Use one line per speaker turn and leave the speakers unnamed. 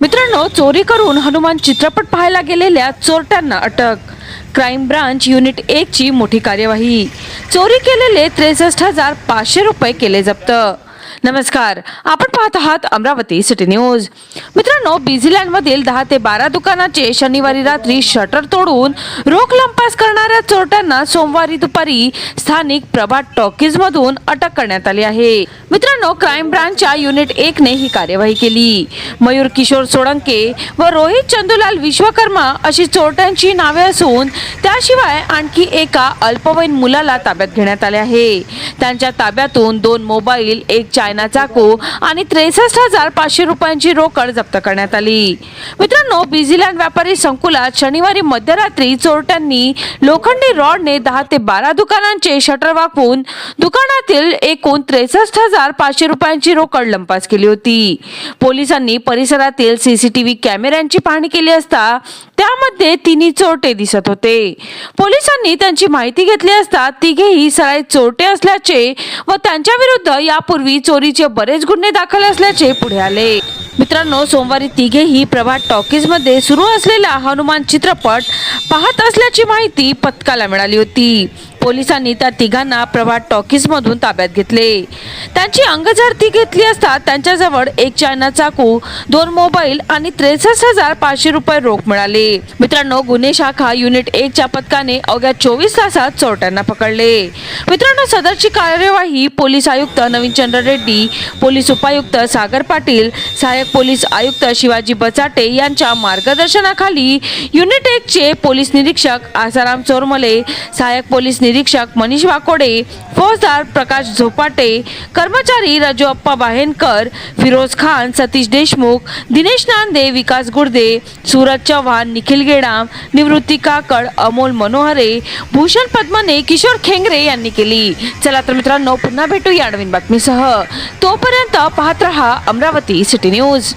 मित्रांनो चोरी करून हनुमान चित्रपट पाहायला गेलेल्या चोरट्यांना अटक. क्राईम ब्रांच युनिट एकची मोठी कार्यवाही. चोरी केलेले त्रेसष्ट हजार पाचशे रुपये केले जप्त. नमस्कार. आपण पाहत आहात अमरावती सिटी न्यूज. मित्रांनो बिझीलँडमधील दहा ते बारा दुकानाचे शनिवारी रात्री शटर तोडून रोख लंपास करणाऱ्या चोरट्यांना सोमवारी दुपारी स्थानिक प्रभात टॉकीज मधून अटक करण्यात आली आहे. मित्रांनो क्राईम ब्रांचच्या युनिट एक ने ही कार्यवाही केली. मयूर किशोर सोळंके व रोहित चंदुलाल विश्वकर्मा अशी चोरट्यांची नावे असून त्याशिवाय आणखी एका अल्पवयीन मुलाला ताब्यात घेण्यात आले आहे. त्यांच्या ताब्यातून दोन मोबाईल एक चायना चाकू आणि त्रेसष्ट हजार पाचशे रुपयांची रोकड जप्त करण्यात आली. मित्रांनो बिझीलँड व्यापारी संकुलात शनिवारी मध्यरात्री चोरट्यांनी लोखंडी रॉडने दहा ते बारा दुकानांचे शटर वाकवून दुकानातील एकूण त्रेसष्ट हजार पाचशे रुपयांची रोकड लंपास केली होती. पोलिसांनी परिसरातील सीसीटीव्ही कॅमेऱ्यांची पाहणी केली असता त्यामध्ये तिन्ही चोरटे दिसत होते. पोलिसांनी त्यांची माहिती घेतली असता तिघेही सराईत चोरटे असल्याचे व त्यांच्या विरुद्ध यापूर्वी चोरीचे बरेच गुन्हे दाखल असल्याचे पुढे आले. मित्रांनो सोमवारी तिघेही प्रभात टॉकीजमध्ये सुरू असलेला हनुमान चित्रपट पाहत असल्याची माहिती पथकाला मिळाली होती. पोलिसांनी त्या तिघांना प्रभात टॉकीज मधून ताब्यात घेतले. त्यांची अंगझडती घेतली असता त्यांच्याजवळ एक चायना चाकू दोन मोबाईल आणि त्रेसष्ट हजार पाचशे रुपये रोख मिळाले. मित्रांनो गुन्हे शाखा युनिट एक च्या पथकाने अवघ्या चोवीस तासात चोरट्यांना पकडले. मित्रांनो सदरची कार्यवाही पोलीस आयुक्त नवीन चंद्र रेड्डी पोलीस उपायुक्त सागर पाटील सहाय्यक पोलीस आयुक्त शिवाजी बचाटे यांच्या मार्गदर्शनाखाली युनिट एक चे पोलीस निरीक्षक आसाराम चोरमले सहाय्यक पोलीस निरीक्षक मनीष वाकोडे फौजदार प्रकाश झोपाटे कर्मचारी राजू अप्पा बाहेनकर फिरोज खान सतीश देशमुख दिनेश नांदे विकास गुर्दे सूरज चव्हाण निखिल गेडाम निवृत्ती काकड अमोल मनोहरे भूषण पद्मने किशोर खेंगरे यांनी केली. चला तर मित्रांनो पुन्हा भेटू या नवीन बातमीसह. तोपर्यंत पाहत रहा अमरावती सिटी न्यूज.